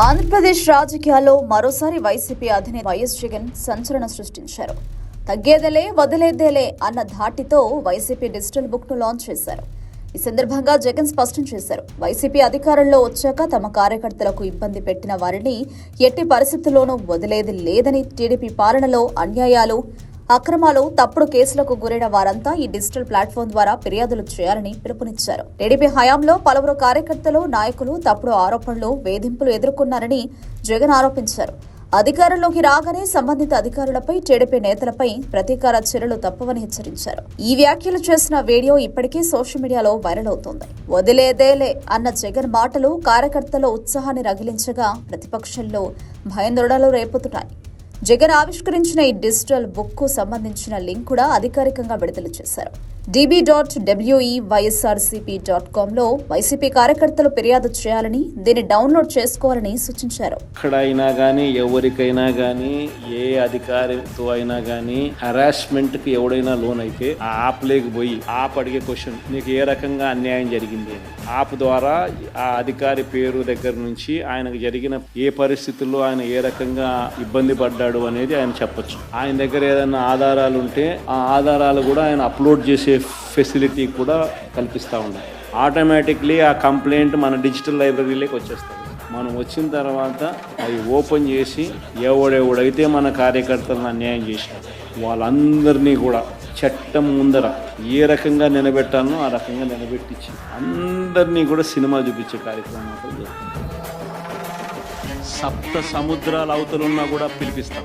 ఆంధ్రప్రదేశ్ రాజకీయాల్లో మరోసారి వైసీపీ అధినేత వైఎస్ జగన్ సంచలనం సృష్టించారు. తగ్గేదేలే వదిలేదేలే అన్న ధాటితో వైసీపీ డిజిటల్ బుక్ను లాంచ్ చేశారు. ఈ సందర్భంగా జగన్ స్పష్టం చేశారు. వైసీపీ అధికారంలో వచ్చాక తమ కార్యకర్తలకు ఇబ్బంది పెట్టిన వారిని ఎట్టి పరిస్థితుల్లోనూ వదిలేది లేదని టీడీపీ పాలనలో అన్యాయాలు అక్రమాలు తప్పుడు కేసులకు గురైన వారంతా ఈ డిజిటల్ ప్లాట్ఫామ్ ద్వారా ఫిర్యాదులు చేయాలని పిలుపునిచ్చారు. టీడీపీ హయాంలో పలువురు కార్యకర్తలు నాయకులు తప్పుడు ఆరోపణలు వేధింపులు ఎదుర్కొన్నారని జగన్ ఆరోపించారు. అధికారంలోకి రాగానే సంబంధిత అధికారులపై టీడీపీ నేతలపై ప్రతీకార చర్యలు తప్పవని హెచ్చరించారు. ఈ వ్యాఖ్యలు చేసిన వీడియో ఇప్పటికీ సోషల్ మీడియాలో వైరల్ అవుతోంది. వదిలేదేలే అన్న జగన్ మాటలు కార్యకర్తల ఉత్సాహాన్ని రగిలించగా ప్రతిపక్షంలో భయందొడలు రేపుతున్నాయి. జగన్ ఆవిష్కరించిన ఈ డిజిటల్ బుక్కు సంబంధించిన లింక్ కూడా అధికారికంగా విడుదల చేశారు. DB dot WE YSRCP dot కామ్లో YCP కార్యకర్తలు ఫిర్యాదు చేయాలని దీన్ని డౌన్లోడ్ చేసుకోవాలని సూచించారు. ఎక్కడైనా కానీ ఎవరికైనా కానీ ఏ అధికారితో అయినా కానీ హరాస్మెంట్కి ఎవడైనా లోన్ అయితే ఆ యాప్ లేకి పోయి యాప్ అడిగే క్వశ్చన్ నీకు ఏ రకంగా అన్యాయం జరిగింది? యాప్ ద్వారా ఆ అధికారి పేరు దగ్గర నుంచి ఆయనకు జరిగిన ఏ పరిస్థితుల్లో ఆయన ఏ రకంగా ఇబ్బంది పడ్డాడు అనేది ఆయన చెప్పొచ్చు. ఆయన దగ్గర ఏదైనా ఆధారాలు ఉంటే ఆ ఆధారాలు కూడా ఆయన అప్లోడ్ చేసే ఫెసిలిటీ కూడా కల్పిస్తూ ఉన్నాం. ఆటోమేటిక్లీ ఆ కంప్లైంట్ మన డిజిటల్ లైబ్రరీలోకి వచ్చేస్తుంది. మనం వచ్చిన తర్వాత అవి ఓపెన్ చేసి ఎవడెవడైతే మన కార్యకర్తలను అన్యాయం చేసినారు వాళ్ళందరినీ కూడా చట్టం ముందర ఏ రకంగా నిలబెట్టాలో ఆ రకంగా నిలబెట్టించి అందరినీ కూడా సినిమా చూపించే కార్యక్రమం సప్త సముద్రాల అవతలున్నా కూడా పిలిపిస్తాం.